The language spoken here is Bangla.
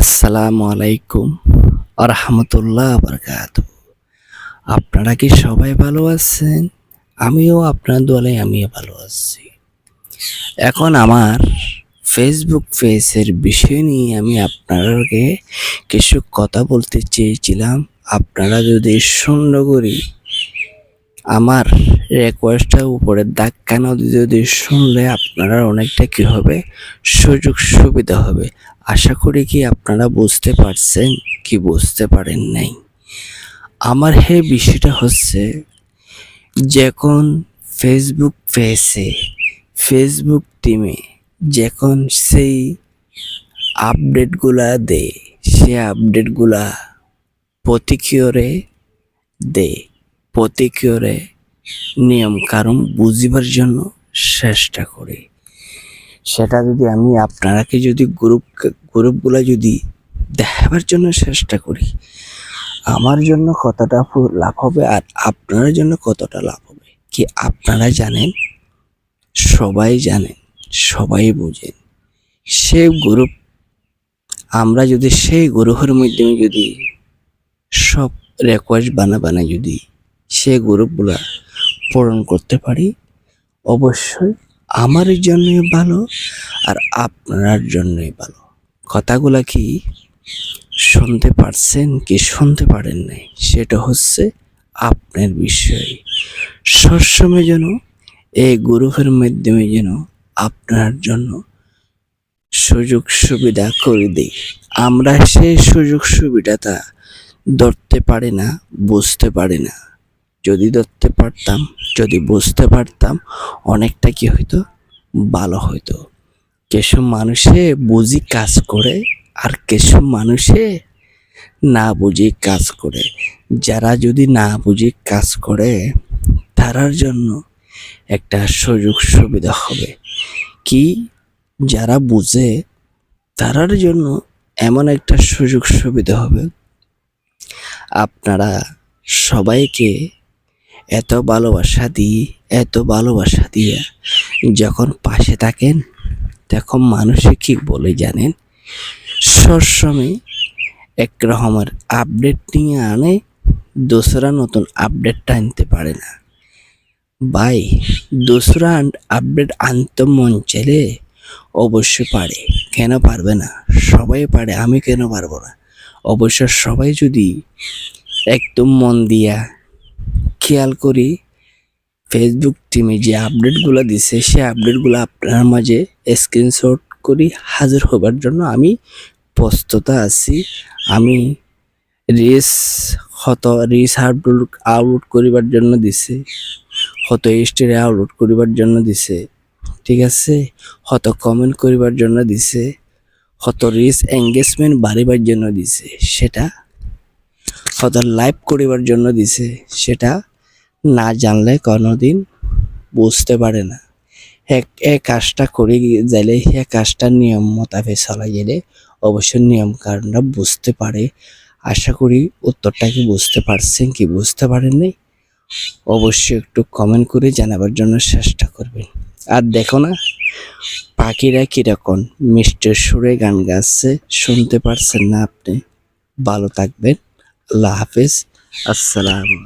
আসসালামু আলাইকুম আরহামতুল্লাহ বারকাত আপনারা কি সবাই ভালো আছেন? আমিও আপনার দলে আমিও ভালো আছি। এখন আমার ফেসবুক পেজের বিষয় নিয়ে আমি আপনাদেরকে কিছু কথা বলতে চেয়েছিলাম। আপনারা যদি সুন্দর করি আমার রিকোয়েস্টটা উপরে দাগ যদি শুনলে আপনারা অনেকটা কি হবে? সুযোগ সুবিধা হবে। আশা করি কি আপনারা বুঝতে পারছেন কি বুঝতে পারেন নাই। আমার হে বিষয়টা হচ্ছে, যখন ফেসবুক পেজে ফেসবুক টিমে যখন সেই আপডেটগুলা দেয় সে আপডেটগুলা প্রতিকিয়রে দেয় প্রতিকিয়রে নিয়ম কারণ বুঝিবার জন্য চেষ্টা করি। সেটা যদি আমি আপনারাকে যদি গ্রুপ গ্রুপগুলো যদি দেখাবার জন্য চেষ্টা করি, আমার জন্য কতটা লাভ হবে আর আপনার জন্য কতটা লাভ হবে, কি আপনারা জানেন? সবাই জানেন, সবাই বোঝেন। সে গ্রুপ আমরা যদি সেই গ্রুপের মাধ্যমে যদি সব রেকোয়েস্ট বানা বানা যদি সে গ্রুপগুলা পূরণ করতে পারি, অবশ্যই আমার জন্যই ভালো আর আপনার জন্যই ভালো। কথাগুলা কি শুনতে পারছেন কি শুনতে পারেন নাই? সেটা হচ্ছে আপনার বিষয়। সবসময় যেন এই গ্রুপের মাধ্যমে যেন আপনার জন্য সুযোগ সুবিধা করে দিই। আমরা সেই সুযোগ সুবিধাটা ধরতে পারি না, বুঝতে পারি না। যদি ধরতে পারতাম, যদি বুঝতে পারতাম, অনেকটা কি হইতো? ভালো হইতো। কিছু মানুষে বুঝি কাজ করে আর কিছু মানুষে না বুঝি কাজ করে। যারা যদি না বুঝি কাজ করে, তারার জন্য একটা সুযোগ সুবিধা হবে। কি? যারা বুঝে, তারার জন্য এমন একটা সুযোগ সুবিধা হবে। আপনারা সবাইকে এত ভালোবাসা দিয়ে এত ভালোবাসা দিয়ে যখন পাশে থাকেন, তখন মানুষে কি বলে জানেন? সবসময় এক রকমের আপডেট নিয়ে আনে, দোসরা নতুন আপডেটটা আনতে পারে না। ভাই, দোসরা আপডেট আনতে মন চাইলে অবশ্যই পারে। কেন পারবে না? সবাই পারে, আমি কেন পারব না? অবশ্য সবাই যদি একদম মন দিয়া খেয়াল করি ফেসবুক টিমে যে আপডেটগুলো দিছে, সে আপডেটগুলো আপনার মাঝে স্ক্রিনশট করি, হাজির হবার জন্য আমি প্রস্তুত আছি। আমি রিস হত রিস আপলোড আপলোড করিবার জন্য দিছে হত স্টোরি আপলোড করিবার জন্য দিছে, ঠিক আছে? হত কমেন্ট করিবার জন্য দিছে হত রিস এঙ্গেজমেন্ট বাড়িবার জন্য দিছে, সেটা হত লাইভ করিবার জন্য দিছে, সেটা না জানলে কোনোদিন বুঝতে পারে না। এক কাজটা করে যাইলে সে কাজটা নিয়ম মোতাবেক চলা গেলে অবশ্যই নিয়ম কারণটা বুঝতে পারে। আশা করি উত্তরটা কি বুঝতে পারছেন কি বুঝতে পারেন নাই অবশ্যই একটু কমেন্ট করে জানাবার জন্য চেষ্টা করবেন। আর দেখো না, পাখিরা কীরকম মিষ্টির সুরে গান গাচ্ছে, শুনতে পারছেন না আপনি? ভালো থাকবেন, আল্লাহ হাফেজ, আসসালামু